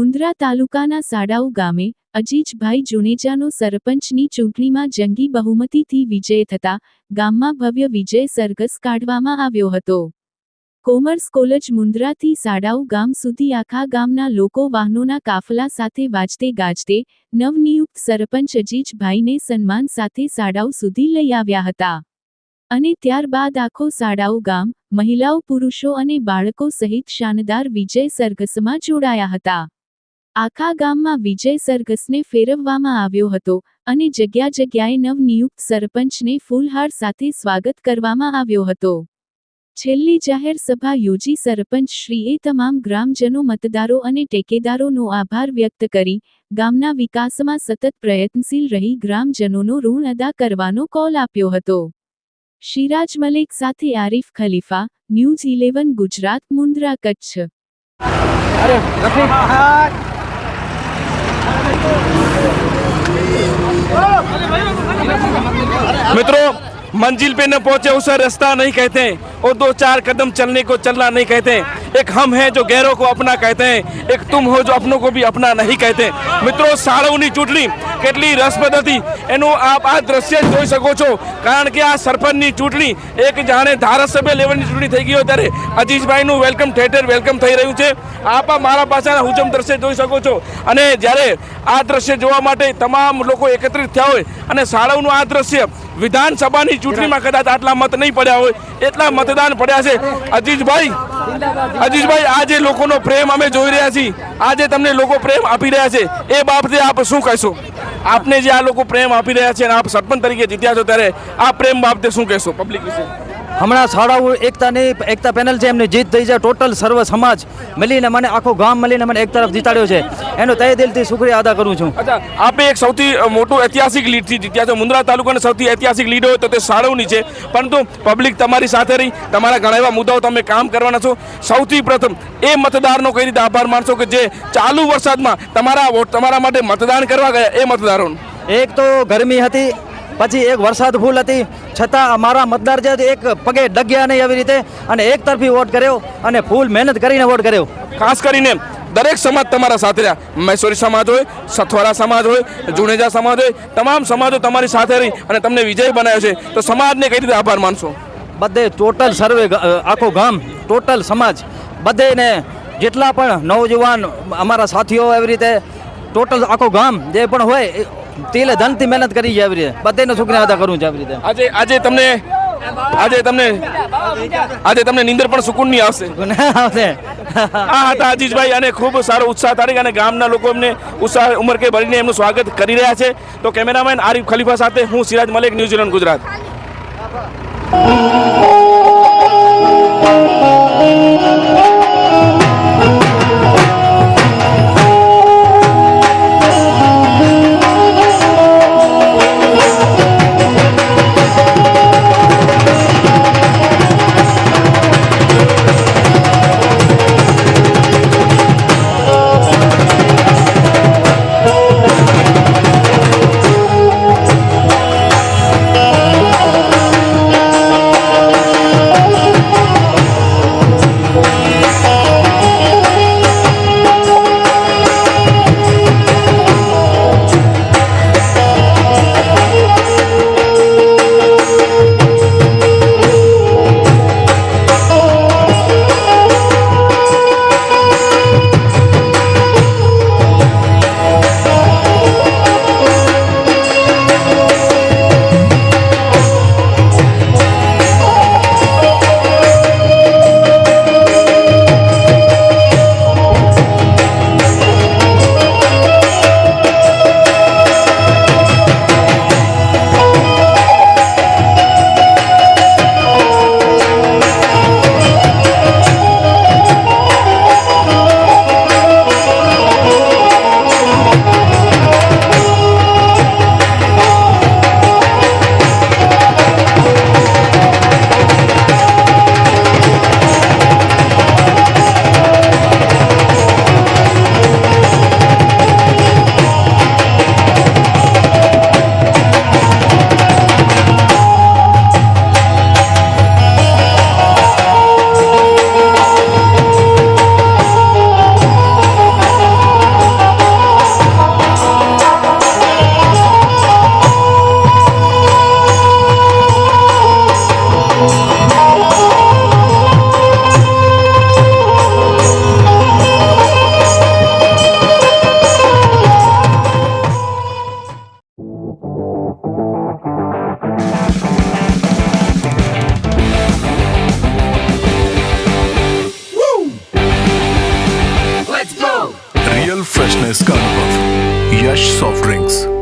મુન્દ્રા તાલુકાના સાડાઉ ગામે અજીજભાઈ જુનેજાનો સરપંચની ચૂંટણીમાં જંગી બહુમતીથી વિજય થતા ગામમાં ભવ્ય વિજય સરઘસ કાઢવામાં આવ્યો હતો. કોમર્સ કોલેજ મુન્દ્રાથી સાડાઉ ગામ સુધી આખા ગામના લોકો વાહનોના કાફલા સાથે વાજતે ગાજતે નવનિયુક્ત સરપંચ અજીજભાઈને સન્માન સાથે સાડાઉ સુધી લઈ આવ્યા હતા. અને ત્યારબાદ આખો સાડાઉ ગામ મહિલાઓ, પુરુષો અને બાળકો સહિત શાનદાર વિજય સરઘસમાં જોડાયા હતા. આખા ગામમાં વિજય સરઘસને ફેરવવામાં આવ્યો હતો અને જગ્યા જગ્યાએ નવનિયુક્ત સરપંચને ફૂલહાર સાથે સ્વાગત કરવામાં આવ્યો હતો. છેલ્લી જાહેર સભા યોજી સરપંચ શ્રીએ તમામ ગ્રામજનો, મતદારો અને ટેકેદારોનો આભાર વ્યક્ત કરી, ગામના વિકાસમાં સતત પ્રયત્નશીલ રહી ગ્રામજનોનો ઋણ અદા કરવાનો કોલ આપ્યો હતો. શિરાજ મલેક સાથે આરિફ ખલીફા, ન્યૂઝ ઇલેવન ગુજરાત, મુન્દ્રા કચ્છ. मित्रों मंजिल पे न पहुंचे उसे रास्ता नहीं कहते और दो चार कदम चलने को चलना नहीं कहते एक हम हैं जो गैरों को अपना कहते हैं एक तुम हो जो अपनों को भी अपना नहीं कहते मित्रों साड़ौनी चूंटणी કેટલી રસપ્રદ હતી. એનું આપ આ દ્રશ્ય જ જોઈ શકો છો. કારણ કે આ સરપંચની ચૂંટણી એક જાણે ધારાસભ્ય લેવલની ચૂંટણી થઈ ગઈ હોય ત્યારે અજીશભાઈનું વેલકમ થિયેટર વેલકમ થઈ રહ્યું છે. આપ મારા પાસેના હુજમ દ્રશ્ય જોઈ શકો છો. અને જ્યારે આ દ્રશ્ય જોવા માટે તમામ લોકો એકત્રિત થયા હોય અને શાળાઓનું આ દ્રશ્ય વિધાનસભાની ચૂંટણીમાં કદાચ આટલા મત નહીં પડ્યા હોય, એટલા મતદાન પડ્યા છે. અજીજભાઈ આ આજે લોકોનો પ્રેમ અમે જોઈ રહ્યા છીએ. આજે તમને લોકો પ્રેમ આપી રહ્યા છે. એ બાબતે આપ શું કહેશો? આપને જે આ લોકો પ્રેમ આપી રહ્યા છે અને આપ સરપંચ તરીકે જીત્યા છો ત્યારે આ પ્રેમ બાબતે શું કહેશો પબ્લિક વિશે? હમણાં શાળાઓ એકતાની એકતા પેનલ છે એમની જીત થઈ છે. ટોટલ સર્વ સમાજ મળીને મને આખો ગામ મળીને મને એક તરફ જીતાડ્યો છે. એનો તહે દિલથી શુક્રિયા અદા કરું છું. આપે એક સૌથી મોટું ઐતિહાસિક લીડ જીત્યા છે. મુન્દ્રા તાલુકાની સૌથી ઐતિહાસિક લીડ હોય તો તે શાળાઓની છે. પરંતુ પબ્લિક તમારી સાથે રહી. તમારા ઘણા એવા મુદ્દાઓ તમે કામ કરવાના છો. સૌથી પ્રથમ એ મતદારનો કઈ રીતે આભાર માનશો કે જે ચાલુ વરસાદમાં તમારા તમારા માટે મતદાન કરવા ગયા એ મતદારોનું? એક તો ગરમી હતી પછી એક વરસાદ ફૂલ હતી. છતાં અમારા મતદાર જે એક પગે ડગ્યા નહીં આવી રીતે અને એક તરફી વોટ કર્યો અને ફૂલ મહેનત કરીને વોટ કર્યો. ખાસ કરીને દરેક સમાજ તમારા સાથે રહ્યા. મૈસોરી સમાજ હોય સથવારા સમાજ હોય જુનેજા સમાજ હોય તમામ સમાજો તમારી સાથે રહી અને તમને વિજય બનાવ્યો છે. તો સમાજને કઈ રીતે આભાર માનશો? બધે ટોટલ સર્વે આખો ગામ ટોટલ સમાજ બધેને જેટલા પણ નવજુવાન અમારા સાથીઓ એવી રીતે ટોટલ આખો ગામ જે પણ હોય તિલે ધનથી મહેનત કરી છે એવી રીતે. બધાને છોકરા અદા કરું છું આવી રીતે. આજે આજે તમને આજે તમને આજે તમને નીંદર પણ સુકૂનની આવશે. આવશે. આ હતા અજીજભાઈ અને ખૂબ સારો ઉત્સાહ તારીખ અને ગામના લોકો એમને ઉત્સાહ ઉમર કે ભરીને એમનું સ્વાગત કરી રહ્યા છે. તો કેમેરામેન આરિફ ખલીફા સાથે હું Siraj Malek New Zealand Gujarat. National carnival Yash soft drinks